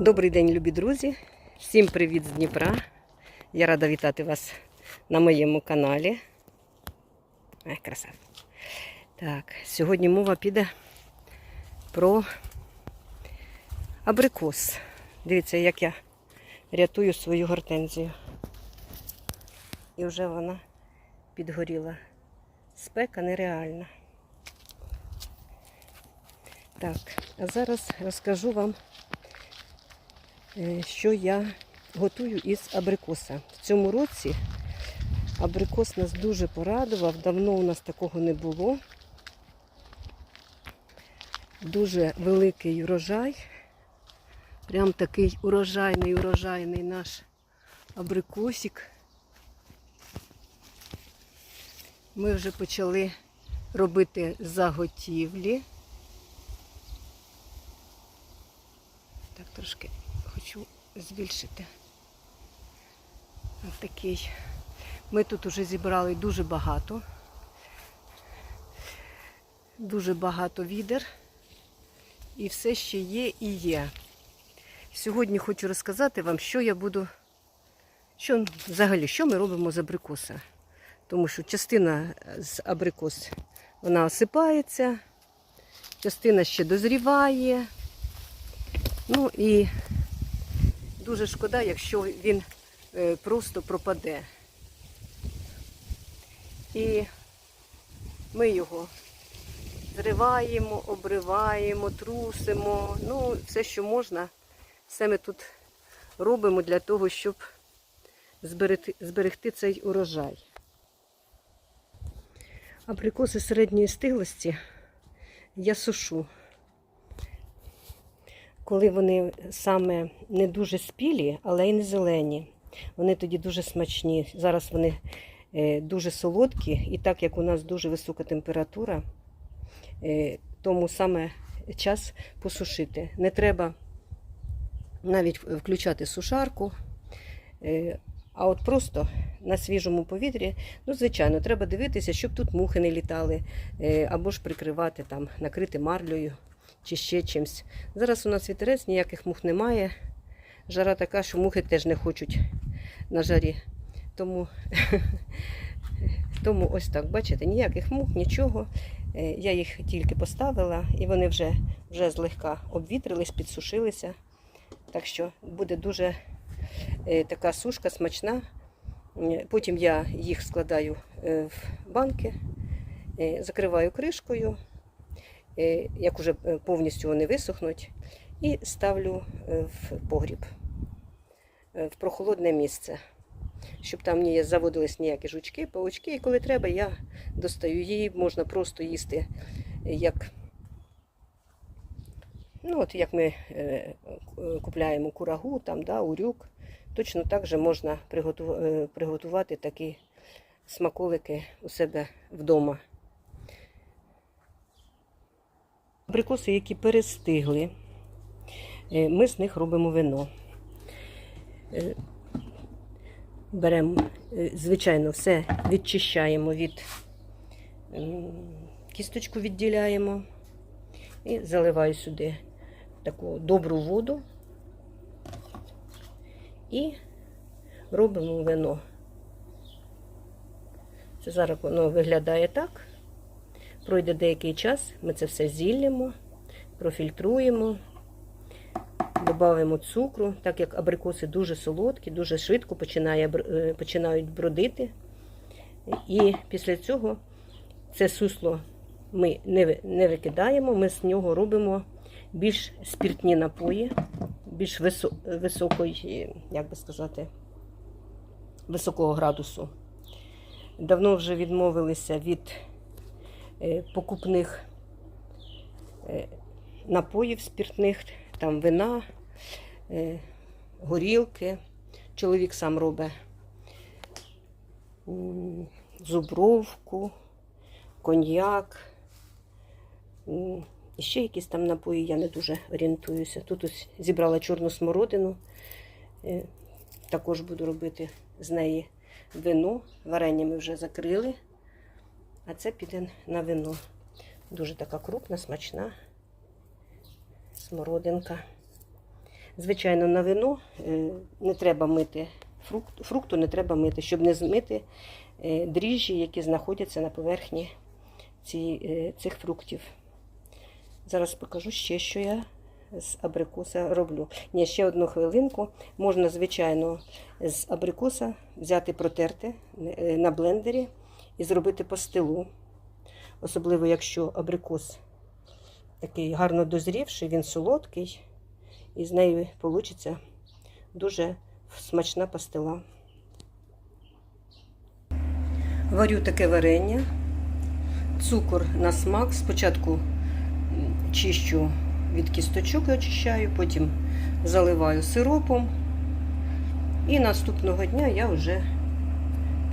Добрий день, любі друзі! Всім привіт з Дніпра. Я рада вітати вас на моєму каналі. Ай, краса. Так, сьогодні мова піде про абрикос. Дивіться, як я рятую свою гортензію. І вже вона підгоріла. Спека нереальна. Так, а зараз розкажу вам Е, що я готую із абрикоса. В цьому році абрикос нас дуже порадував, давно у нас такого не було. Дуже великий урожай. Прям такий урожайний, урожайний наш абрикосик. Ми вже почали робити заготівлі. Так, трошки збільшити. Ось такий. Ми тут вже зібрали дуже багато. Дуже багато відер. І все ще є і є. Сьогодні хочу розказати вам, що я буду, що взагалі, що ми робимо з абрикоса. Тому що частина з абрикос вона осипається, частина ще дозріває. Ну і Дуже шкода, якщо він е, просто пропаде. І ми його зриваємо, обриваємо, трусимо. Ну, все, що можна, все ми тут робимо для того, щоб зберегти, зберегти цей урожай. Абрикоси середньої стиглості я сушу коли вони саме не дуже спілі, але й не зелені. Вони тоді дуже смачні. Зараз вони е, дуже солодкі, і так як у нас дуже висока температура, е, тому саме час посушити. Не треба навіть включати сушарку. Е, а от просто на свіжому повітрі, ну, звичайно, треба дивитися, щоб тут мухи не літали, або ж прикривати, там, накрити марлею чи ще чимось. Зараз у нас вітерець, ніяких мух немає. Жара така, що мухи теж не хочуть на жарі. Тому тому ось так, бачите, ніяких мух, нічого. Е, я їх тільки поставила і вони вже вже злегка обвітрились, підсушилися. Так що буде дуже е, така сушка смачна. Е, потім я їх складаю в банки, закриваю кришкою. Е, як уже е, повністю вони висохнуть, і ставлю е, в погріб, в прохолодне місце, щоб там не заводились ніякі жучки, паучки. І коли треба, я достаю її, можна просто їсти, як ну от як ми купляємо курагу, там, да, урюк. Точно так же можна приготувати такі смаколики у себе вдома. Абрикоси, які перестигли, е, ми з них робимо вино. Е, беремо, е, звичайно, все відчищаємо від кісточку відділяємо і заливаю сюди таку добру воду і робимо вино. Це зараз воно виглядає так. Пройде деякий час, ми це все зіллємо, профільтруємо, додаємо цукру, так як абрикоси дуже солодкі, дуже швидко починає, е, починають бродити. І після цього це сусло ми не викидаємо, ми з нього робимо більш спіртні напої, більш високої, як би сказати, високого градусу. Давно вже відмовилися від покупних е, напоїв спіртних, там вина, е, горілки. Чоловік сам робить зубровку, коньяк. І ще якісь там напої, я не дуже орієнтуюся. Тут ось зібрала чорну смородину. Також буду робити з неї вино. Варення ми вже закрили. А це піде на вино. Дуже така крупна, смачна смородинка. Звичайно, на вино е, не треба мити фрукт, фрукту не треба мити, щоб не змити е, дріжджі, які знаходяться на поверхні ці, е, цих фруктів. Зараз покажу ще, що я з абрикоса роблю. Ні, ще одну хвилинку. Можна, звичайно, з абрикоса взяти протерти на блендері і зробити пастилу. Особливо, якщо абрикос такий гарно дозрівший, він солодкий, і з нею вийде дуже смачна пастила. Варю таке варення, цукор на смак. Спочатку чищу від кісточок і очищаю, потім заливаю сиропом. І наступного дня я вже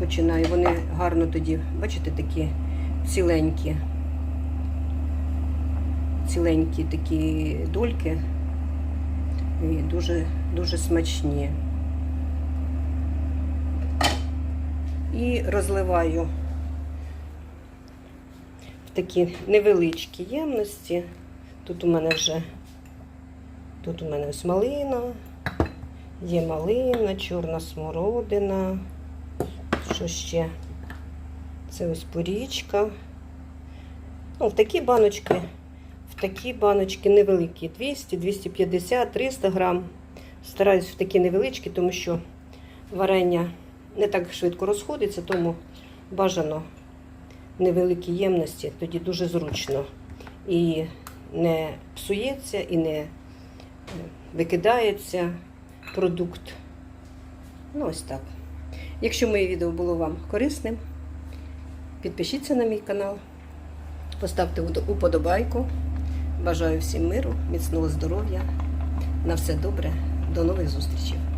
починаю. Вони гарно тоді, бачите, такі ціленькі, ціленькі такі дольки і дуже, дуже смачні. І розливаю в такі невеличкі ємності. Тут у мене вже тут у мене ось малина, є малина, чорна смородина. Що ще? Це ось порічка. Ну, в такі баночки, в такі баночки невеликі, 200, 250, 300 грам. Стараюсь в такі невеличкі, тому що варення не так швидко розходиться, тому бажано невеликі ємності, тоді дуже зручно. І не псується, і не е, викидається продукт. Ну, ось так. Якщо моє відео було вам корисним, підпишіться на мій канал, поставте уподобайку. Бажаю всім миру, міцного здоров'я. На все добре. До нових зустрічей!